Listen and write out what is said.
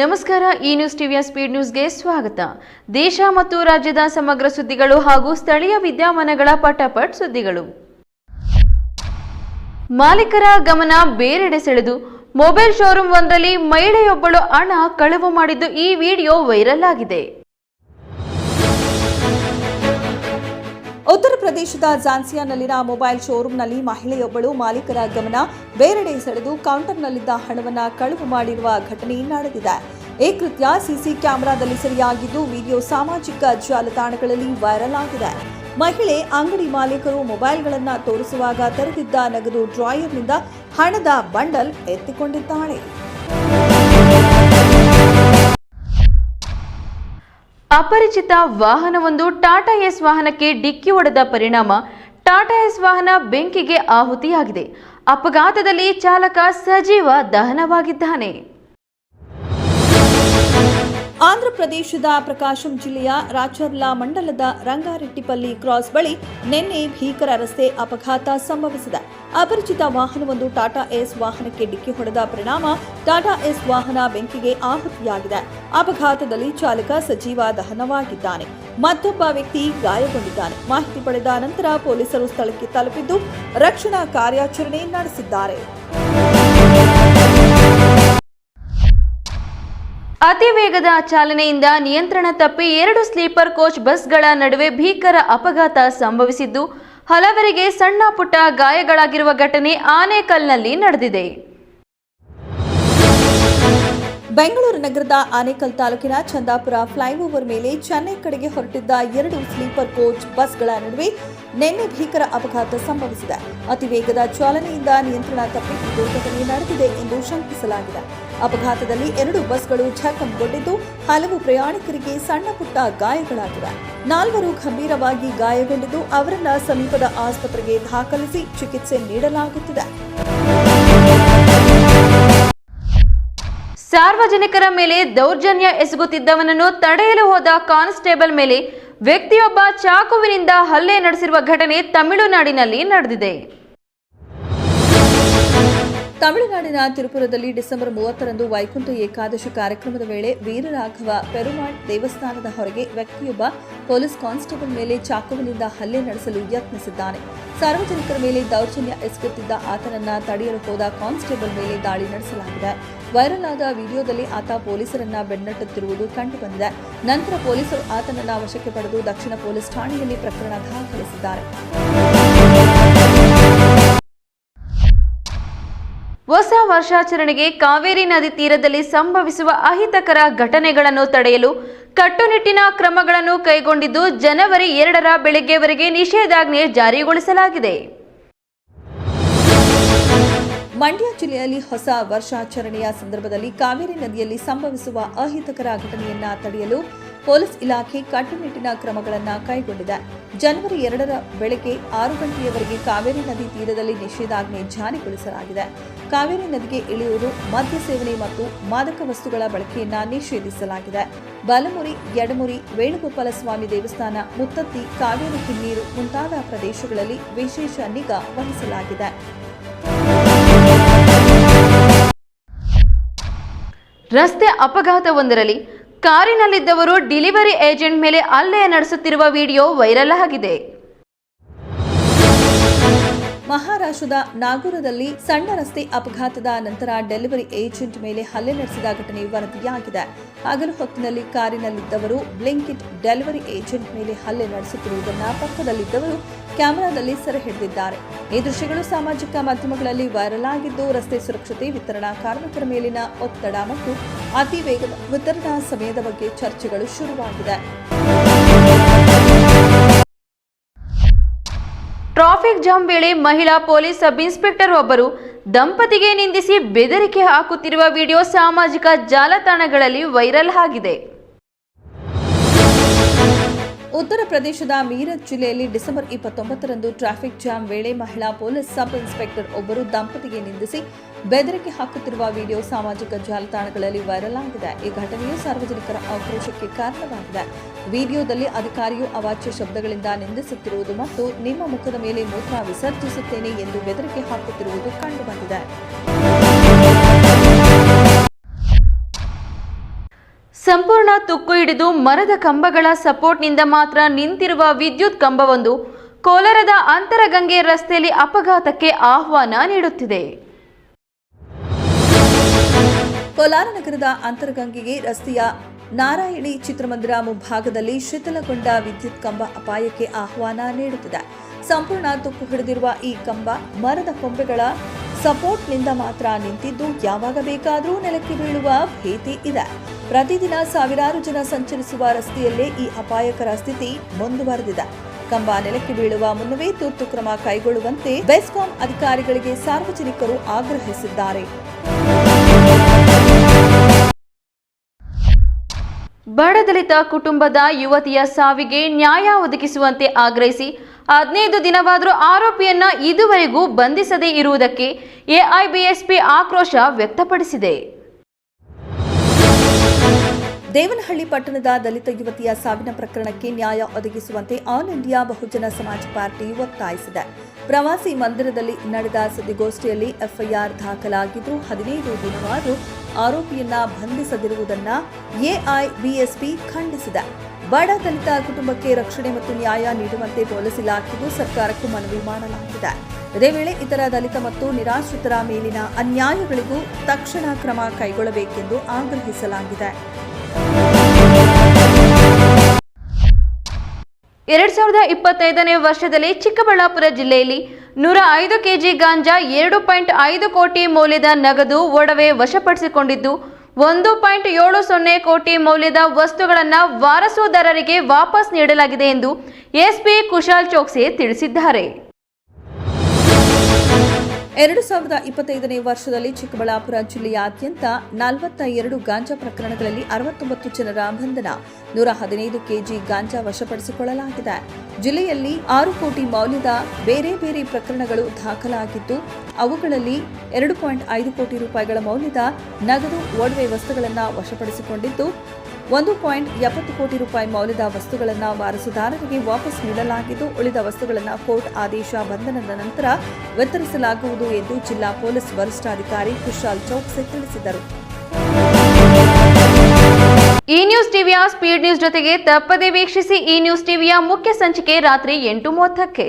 ನಮಸ್ಕಾರ, ಈ ನ್ಯೂಸ್ ಟಿವಿಯ ಸ್ಪೀಡ್ ನ್ಯೂಸ್ಗೆ ಸ್ವಾಗತ. ದೇಶ ಮತ್ತು ರಾಜ್ಯದ ಸಮಗ್ರ ಸುದ್ದಿಗಳು ಹಾಗೂ ಸ್ಥಳೀಯ ವಿದ್ಯಮಾನಗಳ ಪಟಾಪಟ್ ಸುದ್ದಿಗಳು. ಮಾಲೀಕರ ಗಮನ ಬೇರೆಡೆ ಸೆಳೆದು, ಮೊಬೈಲ್ ಶೋರೂಮ್ ಒಂದರಲ್ಲಿ ಮಹಿಳೆಯೊಬ್ಬಳು ಹಣ ಕಳವು ಮಾಡಿದ್ದು ಈ ವಿಡಿಯೋ ವೈರಲ್ ಆಗಿದೆ. ಉತ್ತರ ಪ್ರದೇಶದ ಝಾನ್ಸಿಯಾನಲ್ಲಿನ ಮೊಬೈಲ್ ಶೋರೂಂನಲ್ಲಿ ಮಹಿಳೆಯೊಬ್ಬಳು ಮಾಲೀಕರ ಗಮನ ಬೇರೆಡೆ ಸೆಳೆದು ಕೌಂಟರ್ನಲ್ಲಿದ್ದ ಹಣವನ್ನು ಕಳುವು ಮಾಡಿರುವ ಘಟನೆ ನಡೆದಿದೆ. ಈ ಕೃತ್ಯ ಸಿಸಿ ಕ್ಯಾಮೆರಾದಲ್ಲಿ ಸೆರೆಯಾಗಿದ್ದು, ವಿಡಿಯೋ ಸಾಮಾಜಿಕ ಜಾಲತಾಣಗಳಲ್ಲಿ ವೈರಲ್ ಆಗಿದೆ. ಮಹಿಳೆ, ಅಂಗಡಿ ಮಾಲೀಕರು ಮೊಬೈಲ್ಗಳನ್ನು ತೋರಿಸುವಾಗ ತೆರೆದಿದ್ದ ನಗದು ಡ್ರಾಯರ್ನಿಂದ ಹಣದ ಬಂಡಲ್ ಎತ್ತಿಕೊಂಡಿದ್ದಾಳೆ. ಅಪರಿಚಿತ ವಾಹನವೊಂದು ಟಾಟಾ ಎಸ್ ವಾಹನಕ್ಕೆ ಡಿಕ್ಕಿ ಹೊಡೆದ ಪರಿಣಾಮ ಟಾಟಾ ಎಸ್ ವಾಹನ ಬೆಂಕಿಗೆ ಆಹುತಿಯಾಗಿದೆ. ಅಪಘಾತದಲ್ಲಿ ಚಾಲಕ ಸಜೀವ ದಹನವಾಗಿದ್ದಾನೆ. ಆಂಧ್ರಪ್ರದೇಶದ ಪ್ರಕಾಶಂ ಜಿಲ್ಲೆಯ ರಾಚರ್ಲಾ ಮಂಡಲದ ರಂಗಾರೆಟ್ಟಿಪಲ್ಲಿ ಕ್ರಾಸ್ ಬಳಿ ನಿನ್ನೆ ಭೀಕರ ರಸ್ತೆ ಅಪಘಾತ ಸಂಭವಿಸಿದೆ. ಅಪರಿಚಿತ ವಾಹನವೊಂದು ಟಾಟಾ ಎಸ್ ವಾಹನಕ್ಕೆ ಡಿಕ್ಕಿ ಹೊಡೆದ ಪರಿಣಾಮ ಟಾಟಾ ಎಸ್ ವಾಹನ ಬೆಂಕಿಗೆ ಆಹುತಿಯಾಗಿದೆ. ಅಪಘಾತದಲ್ಲಿ ಚಾಲಕ ಸಜೀವ ದಹನವಾಗಿದ್ದಾನೆ. ಮತ್ತೊಬ್ಬ ವ್ಯಕ್ತಿ ಗಾಯಗೊಂಡಿದ್ದಾನೆ. ಮಾಹಿತಿ ಪಡೆದ ನಂತರ ಪೊಲೀಸರು ಸ್ಥಳಕ್ಕೆ ತಲುಪಿದ್ದು ರಕ್ಷಣಾ ಕಾರ್ಯಾಚರಣೆ ನಡೆಸಿದ್ದಾರೆ. ಅತಿ ವೇಗದ ಚಾಲನೆಯಿಂದ ನಿಯಂತ್ರಣ ತಪ್ಪಿ ಎರಡು ಸ್ಲೀಪರ್ ಕೋಚ್ ಬಸ್ಗಳ ನಡುವೆ ಭೀಕರ ಅಪಘಾತ ಸಂಭವಿಸಿದ್ದು, ಹಲವರಿಗೆ ಸಣ್ಣ ಪುಟ್ಟ ಗಾಯಗಳಾಗಿರುವ ಘಟನೆ ಆನೇಕಲ್ನಲ್ಲಿ ನಡೆದಿದೆ. ಬೆಂಗಳೂರು ನಗರದ ಆನೇಕಲ್ ತಾಲೂಕಿನ ಚಂದಾಪುರ ಫ್ಲೈಓವರ್ ಮೇಲೆ ಚೆನ್ನೈ ಕಡೆಗೆ ಹೊರಟಿದ್ದ ಎರಡು ಸ್ಲೀಪರ್ ಕೋಚ್ ಬಸ್ಗಳ ನಡುವೆ ನಿನ್ನೆ ಭೀಕರ ಅಪಘಾತ ಸಂಭವಿಸಿದೆ. ಅತಿ ವೇಗದ ಚಾಲನೆಯಿಂದ ನಿಯಂತ್ರಣ ತಪ್ಪಿ ದುರ್ಘಟನೆ ನಡೆದಿದೆ ಎಂದು ಶಂಕಿಸಲಾಗಿದೆ. ಅಪಘಾತದಲ್ಲಿ ಎರಡು ಬಸ್ಗಳು ಜಖಂಗೊಂಡಿದ್ದು ಹಲವು ಪ್ರಯಾಣಿಕರಿಗೆ ಸಣ್ಣ ಪುಟ್ಟ ಗಾಯಗಳಾಗಿವೆ. ನಾಲ್ವರು ಗಂಭೀರವಾಗಿ ಗಾಯಗೊಂಡಿದ್ದು ಅವರನ್ನ ಸಮೀಪದ ಆಸ್ಪತ್ರೆಗೆ ದಾಖಲಿಸಿ ಚಿಕಿತ್ಸೆ ನೀಡಲಾಗುತ್ತಿದೆ. ಸಾರ್ವಜನಿಕರ ಮೇಲೆ ದೌರ್ಜನ್ಯ ಎಸಗುತ್ತಿದ್ದವನನ್ನು ತಡೆಯಲು ಹೋದ ಕಾನ್ಸ್ಟೇಬಲ್ ಮೇಲೆ ವ್ಯಕ್ತಿಯೊಬ್ಬ ಚಾಕುವಿನಿಂದ ಹಲ್ಲೆ ನಡೆಸಿರುವ ಘಟನೆ ತಮಿಳುನಾಡಿನಲ್ಲಿ ನಡೆದಿದೆ. ತಮಿಳುನಾಡಿನ ತಿರುಪುರದಲ್ಲಿ ಡಿಸೆಂಬರ್ ಮೂವತ್ತರಂದು ವೈಕುಂಠ ಏಕಾದಶಿ ಕಾರ್ಯಕ್ರಮದ ವೇಳೆ ವೀರರಾಘವ ಪೆರುಮಾಳ್ ದೇವಸ್ಥಾನದ ಹೊರಗೆ ವ್ಯಕ್ತಿಯೊಬ್ಬ ಪೊಲೀಸ್ ಕಾನ್ಸ್ಟೇಬಲ್ ಮೇಲೆ ಚಾಕುವಿನಿಂದ ಹಲ್ಲೆ ನಡೆಸಲು ಯತ್ನಿಸಿದ್ದಾನೆ. ಸಾರ್ವಜನಿಕರ ಮೇಲೆ ದೌರ್ಜನ್ಯ ಎಸಗುತ್ತಿದ್ದ ಆತನನ್ನ ತಡೆಯಲು ಹೋದ ಕಾನ್ಸ್ಟೇಬಲ್ ಮೇಲೆ ದಾಳಿ ನಡೆಸಲಾಗಿದೆ. ವೈರಲ್ ಆದ ವಿಡಿಯೋದಲ್ಲಿ ಆತ ಪೊಲೀಸರನ್ನ ಬೆನ್ನಟ್ಟುತ್ತಿರುವುದು ಕಂಡುಬಂದಿದೆ. ನಂತರ ಪೊಲೀಸರು ಆತನನ್ನ ವಶಕ್ಕೆ ಪಡೆದು ದಕ್ಷಿಣ ಪೊಲೀಸ್ ಠಾಣೆಯಲ್ಲಿ ಪ್ರಕರಣ ದಾಖಲಿಸಿದ್ದಾರೆ. ಹೊಸ ವರ್ಷಾಚರಣೆಗೆ ಕಾವೇರಿ ನದಿ ತೀರದಲ್ಲಿ ಸಂಭವಿಸುವ ಅಹಿತಕರ ಘಟನೆಗಳನ್ನು ತಡೆಯಲು ಕಟ್ಟುನಿಟ್ಟಿನ ಕ್ರಮಗಳನ್ನು ಕೈಗೊಂಡಿದ್ದು ಜನವರಿ ಎರಡರ ಬೆಳಗ್ಗೆವರೆಗೆ ನಿಷೇಧಾಜ್ಞೆ ಜಾರಿಗೊಳಿಸಲಾಗಿದೆ. ಮಂಡ್ಯ ಜಿಲ್ಲೆಯಲ್ಲಿ ಹೊಸ ವರ್ಷಾಚರಣೆಯ ಸಂದರ್ಭದಲ್ಲಿ ಕಾವೇರಿ ನದಿಯಲ್ಲಿ ಸಂಭವಿಸುವ ಅಹಿತಕರ ಘಟನೆಯನ್ನ ತಡೆಯಲು ಪೊಲೀಸ್ ಇಲಾಖೆ ಕಟ್ಟುನಿಟ್ಟಿನ ಕ್ರಮಗಳನ್ನು ಕೈಗೊಂಡಿದೆ. ಜನವರಿ ಎರಡರ ಬೆಳಗ್ಗೆ ಆರು ಗಂಟೆಯವರೆಗೆ ಕಾವೇರಿ ನದಿ ತೀರದಲ್ಲಿ ನಿಷೇಧಾಜ್ಞೆ ಜಾರಿಗೊಳಿಸಲಾಗಿದೆ. ಕಾವೇರಿ ನದಿಗೆ ಇಳಿಯುವುದು ಮದ್ಯ ಸೇವನೆ ಮತ್ತು ಮಾದಕ ವಸ್ತುಗಳ ಬಳಕೆಯನ್ನು ನಿಷೇಧಿಸಲಾಗಿದೆ. ಬಲಮುರಿ ಎಡಮುರಿ ವೇಣುಗೋಪಾಲ ಸ್ವಾಮಿ ದೇವಸ್ಥಾನ, ಮುತ್ತತ್ತಿ, ಕಾವೇರಿ ಹಿನ್ನೀರು ಮುಂತಾದ ಪ್ರದೇಶಗಳಲ್ಲಿ ವಿಶೇಷ ನಿಗಾ ವಹಿಸಲಾಗಿದೆ. ರಸ್ತೆ ಅಪಘಾತವೊಂದರಲ್ಲಿ ಕಾರಿನಲ್ಲಿದ್ದವರು ಡೆಲಿವರಿ ಏಜೆಂಟ್ ಮೇಲೆ ಹಲ್ಲೆ ನಡೆಸುತ್ತಿರುವ ವಿಡಿಯೋ ವೈರಲ್ ಆಗಿದೆ. ಮಹಾರಾಷ್ಟ್ರದ ನಾಗೂರದಲ್ಲಿ ಸಣ್ಣ ರಸ್ತೆ ಅಪಘಾತದ ನಂತರ ಡೆಲಿವರಿ ಏಜೆಂಟ್ ಮೇಲೆ ಹಲ್ಲೆ ನಡೆಸಿದ ಘಟನೆ ವರದಿಯಾಗಿದೆ. ಹಗಲು ಹೊತ್ತಿನಲ್ಲಿ ಕಾರಿನಲ್ಲಿದ್ದವರು ಬ್ಲಿಂಕಿಟ್ ಡೆಲಿವರಿ ಏಜೆಂಟ್ ಮೇಲೆ ಹಲ್ಲೆ ನಡೆಸುತ್ತಿರುವುದನ್ನು ಪಕ್ಕದಲ್ಲಿದ್ದವರು ಕ್ಯಾಮೆರಾದಲ್ಲಿ ಸೆರೆ ಹಿಡಿದಿದ್ದಾರೆ. ಈ ದೃಶ್ಯಗಳು ಸಾಮಾಜಿಕ ಮಾಧ್ಯಮಗಳಲ್ಲಿ ವೈರಲ್ ಆಗಿದ್ದು, ರಸ್ತೆ ಸುರಕ್ಷತೆ, ವಿತರಣಾ ಕಾರ್ಮಿಕರ ಮೇಲಿನ ಒತ್ತಡ ಮತ್ತು ಅತಿ ವೇಗದ ವಿತರಣಾ ಸಮಯದ ಬಗ್ಗೆ ಚರ್ಚೆಗಳು ಶುರುವಾಗಿದೆ. ಟ್ರಾಫಿಕ್ ಜಾಮ್ ವೇಳೆ ಮಹಿಳಾ ಪೊಲೀಸ್ ಸಬ್ ಇನ್ಸ್ಪೆಕ್ಟರ್ ಒಬ್ಬರು ದಂಪತಿಗೆ ನಿಂದಿಸಿ ಬೆದರಿಕೆ ಹಾಕುತ್ತಿರುವ ವಿಡಿಯೋ ಸಾಮಾಜಿಕ ಜಾಲತಾಣಗಳಲ್ಲಿ ವೈರಲ್ ಆಗಿದೆ. ಉತ್ತರ ಪ್ರದೇಶದ ಮೀರತ್ ಜಿಲ್ಲೆಯಲ್ಲಿ ಡಿಸೆಂಬರ್ ಇಪ್ಪತ್ತೊಂಬತ್ತರಂದು ಟ್ರಾಫಿಕ್ ಜಾಮ್ ವೇಳೆ ಮಹಿಳಾ ಪೊಲೀಸ್ ಸಬ್ ಇನ್ಸ್ಪೆಕ್ಟರ್ ಒಬ್ಬರು ದಂಪತಿಗೆ ನಿಂದಿಸಿ ಬೆದರಿಕೆ ಹಾಕುತ್ತಿರುವ ವಿಡಿಯೋ ಸಾಮಾಜಿಕ ಜಾಲತಾಣಗಳಲ್ಲಿ ವೈರಲ್ ಆಗಿದೆ. ಈ ಘಟನೆಯು ಸಾರ್ವಜನಿಕರ ಆಕ್ರೋಶಕ್ಕೆ ಕಾರಣವಾಗಿದೆ. ವಿಡಿಯೋದಲ್ಲಿ ಅಧಿಕಾರಿಯು ಅವಾಚ್ಯ ಶಬ್ದಗಳಿಂದ ನಿಂದಿಸುತ್ತಿರುವುದು ಮತ್ತು ನಿಮ್ಮ ಮುಖದ ಮೇಲೆ ಮೂತ್ರ ವಿಸರ್ಜಿಸುತ್ತೇನೆ ಎಂದು ಬೆದರಿಕೆ ಹಾಕುತ್ತಿರುವುದು ಕಂಡುಬಂದಿದೆ. ಸಂಪೂರ್ಣ ತುಕ್ಕು ಹಿಡಿದು ಮರದ ಕಂಬಗಳ ಸಪೋರ್ಟ್ನಿಂದ ಮಾತ್ರ ನಿಂತಿರುವ ವಿದ್ಯುತ್ ಕಂಬವೊಂದು ಕೋಲಾರದ ಅಂತರಗಂಗೆ ರಸ್ತೆಯಲ್ಲಿ ಅಪಘಾತಕ್ಕೆ ಆಹ್ವಾನ ನೀಡುತ್ತಿದೆ. ಕೋಲಾರ ನಗರದ ಅಂತರಗಂಗೆಗೆ ರಸ್ತೆಯ ನಾರಾಯಣಿ ಚಿತ್ರಮಂದಿರ ಮುಂಭಾಗದಲ್ಲಿ ಶಿಥಿಲಗೊಂಡ ವಿದ್ಯುತ್ ಕಂಬ ಅಪಾಯಕ್ಕೆ ಆಹ್ವಾನ ನೀಡುತ್ತಿದೆ. ಸಂಪೂರ್ಣ ತುಕ್ಕು ಹಿಡಿದಿರುವ ಈ ಕಂಬ ಮರದ ಕೊಂಬೆಗಳ ಸಪೋರ್ಟ್ನಿಂದ ಮಾತ್ರ ನಿಂತಿದ್ದು, ಯಾವಾಗ ಬೇಕಾದರೂ ನೆಲಕ್ಕೆ ಬೀಳುವ ಭೀತಿ ಇದೆ. ಪ್ರತಿದಿನ ಸಾವಿರಾರು ಜನ ಸಂಚರಿಸುವ ರಸ್ತೆಯಲ್ಲೇ ಈ ಅಪಾಯಕರ ಸ್ಥಿತಿ ಮುಂದುವರೆದಿದೆ. ಕಂಬ ನೆಲಕ್ಕೆ ಬೀಳುವ ಮುನ್ನವೇ ತುರ್ತು ಕ್ರಮ ಕೈಗೊಳ್ಳುವಂತೆ ಬೆಸ್ಕಾಂ ಅಧಿಕಾರಿಗಳಿಗೆ ಸಾರ್ವಜನಿಕರು ಆಗ್ರಹಿಸಿದ್ದಾರೆ. ಬಡದಲಿತ ಕುಟುಂಬದ ಯುವತಿಯ ಸಾವಿಗೆ ನ್ಯಾಯ ಒದಗಿಸುವಂತೆ ಆಗ್ರಹಿಸಿ ಹದಿನೈದು ದಿನವಾದರೂ ಆರೋಪಿಯನ್ನ ಇದುವರೆಗೂ ಬಂಧಿಸದೇ ಇರುವುದಕ್ಕೆ ಎಐಬಿಎಸ್ಪಿ ಆಕ್ರೋಶ ವ್ಯಕ್ತಪಡಿಸಿದೆ. ದೇವನಹಳ್ಳಿ ಪಟ್ಟಣದ ದಲಿತ ಯುವತಿಯ ಸಾವಿನ ಪ್ರಕರಣಕ್ಕೆ ನ್ಯಾಯ ಒದಗಿಸುವಂತೆ ಆಲ್ ಇಂಡಿಯಾ ಬಹುಜನ ಸಮಾಜ ಪಾರ್ಟಿ ಒತ್ತಾಯಿಸಿದೆ. ಪ್ರವಾಸಿ ಮಂದಿರದಲ್ಲಿ ನಡೆದ ಸುದ್ದಿಗೋಷ್ಠಿಯಲ್ಲಿ ಎಫ್ಐಆರ್ ದಾಖಲಾಗಿದ್ದು, ಹದಿನೈದು ದಿನವಾದರೂ ಆರೋಪಿಯನ್ನ ಬಂಧಿಸದಿರುವುದನ್ನ ಎಐಬಿಎಸ್ಪಿ ಖಂಡಿಸಿದೆ. ಬಡ ದಲಿತ ಕುಟುಂಬಕ್ಕೆ ರಕ್ಷಣೆ ಮತ್ತು ನ್ಯಾಯ ನೀಡುವಂತೆ ಪೊಲೀಸ್ ಇಲಾಖೆಗೂ ಸರ್ಕಾರಕ್ಕೂ ಮನವಿ ಮಾಡಲಾಗಿದೆ. ಇದೇ ವೇಳೆ ಇತರ ದಲಿತ ಮತ್ತು ನಿರಾಶ್ರಿತರ ಮೇಲಿನ ಅನ್ಯಾಯಗಳಿಗೂ ತಕ್ಷಣ ಕ್ರಮ ಕೈಗೊಳ್ಳಬೇಕೆಂದು ಆಗ್ರಹಿಸಲಾಗಿದೆ. ಎರಡ್ ಸಾವಿರದ ಇಪ್ಪತ್ತೈದನೇ ವರ್ಷದಲ್ಲಿ ಚಿಕ್ಕಬಳ್ಳಾಪುರ ಜಿಲ್ಲೆಯಲ್ಲಿ ನೂರ ಐದು ಕೆಜಿ ಗಾಂಜಾ ಎರಡು ಪಾಯಿಂಟ್ ಐದು ಕೋಟಿ ಮೌಲ್ಯದ ನಗದು ಒಡವೆ ವಶಪಡಿಸಿಕೊಂಡಿದ್ದು, ಒಂದು ಪಾಯಿಂಟ್ ಏಳು ಸೊನ್ನೆ ಕೋಟಿ ಮೌಲ್ಯದ ವಸ್ತುಗಳನ್ನು ವಾರಸುದಾರರಿಗೆ ವಾಪಸ್ ನೀಡಲಾಗಿದೆ ಎಂದು ಎಸ್ಪಿ ಕುಶಾಲ್ ಚೋಕ್ಸೆ ತಿಳಿಸಿದ್ದಾರೆ. ಎರಡು ಸಾವಿರದ ಇಪ್ಪತ್ತೈದನೇ ವರ್ಷದಲ್ಲಿ ಚಿಕ್ಕಬಳ್ಳಾಪುರ ಜಿಲ್ಲೆಯಾದ್ಯಂತ ನಲವತ್ತ ಎರಡು ಗಾಂಜಾ ಪ್ರಕರಣಗಳಲ್ಲಿ ಅರವತ್ತೊಂಬತ್ತು ಜನರ ಬಂಧನ, ನೂರ ಹದಿನೈದು ಕೆಜಿ ಗಾಂಜಾ ವಶಪಡಿಸಿಕೊಳ್ಳಲಾಗಿದೆ. ಜಿಲ್ಲೆಯಲ್ಲಿ ಆರು ಕೋಟಿ ಮೌಲ್ಯದ ಬೇರೆ ಬೇರೆ ಪ್ರಕರಣಗಳು ದಾಖಲಾಗಿದ್ದು, ಅವುಗಳಲ್ಲಿ ಎರಡು ಪಾಯಿಂಟ್ ಐದು ಕೋಟಿ ರೂಪಾಯಿಗಳ ಮೌಲ್ಯದ ನಗದು ಒಡವೆ ವಸ್ತುಗಳನ್ನು ವಶಪಡಿಸಿಕೊಂಡಿದ್ದು ಒಂದು ಪಾಯಿಂಟ್ ಎಪ್ಪತ್ತು ಕೋಟಿ ರೂಪಾಯಿ ಮೌಲ್ಯದ ವಸ್ತುಗಳನ್ನು ವಾರಸುದಾರರಿಗೆ ವಾಪಸ್ ನೀಡಲಾಗಿದ್ದು, ಉಳಿದ ವಸ್ತುಗಳನ್ನು ಕೋರ್ಟ್ ಆದೇಶ ಬಂಧನದ ನಂತರ ವಿತರಿಸಲಾಗುವುದು ಎಂದು ಜಿಲ್ಲಾ ಪೊಲೀಸ್ ವರಿಷ್ಠಾಧಿಕಾರಿ ಕುಶಾಲ್ ಚೌಕ್ಸೆ ತಿಳಿಸಿದರು. ಈ ನ್ಯೂಸ್ ಟಿವಿಯ ಸ್ಪೀಡ್ ನ್ಯೂಸ್ ಜೊತೆಗೆ ತಪ್ಪದೆ ವೀಕ್ಷಿಸಿ ಈ ನ್ಯೂಸ್ ಟಿವಿಯ ಮುಖ್ಯ ಸಂಚಿಕೆ ರಾತ್ರಿ ಎಂಟು ಮೂವತ್ತಕ್ಕೆ.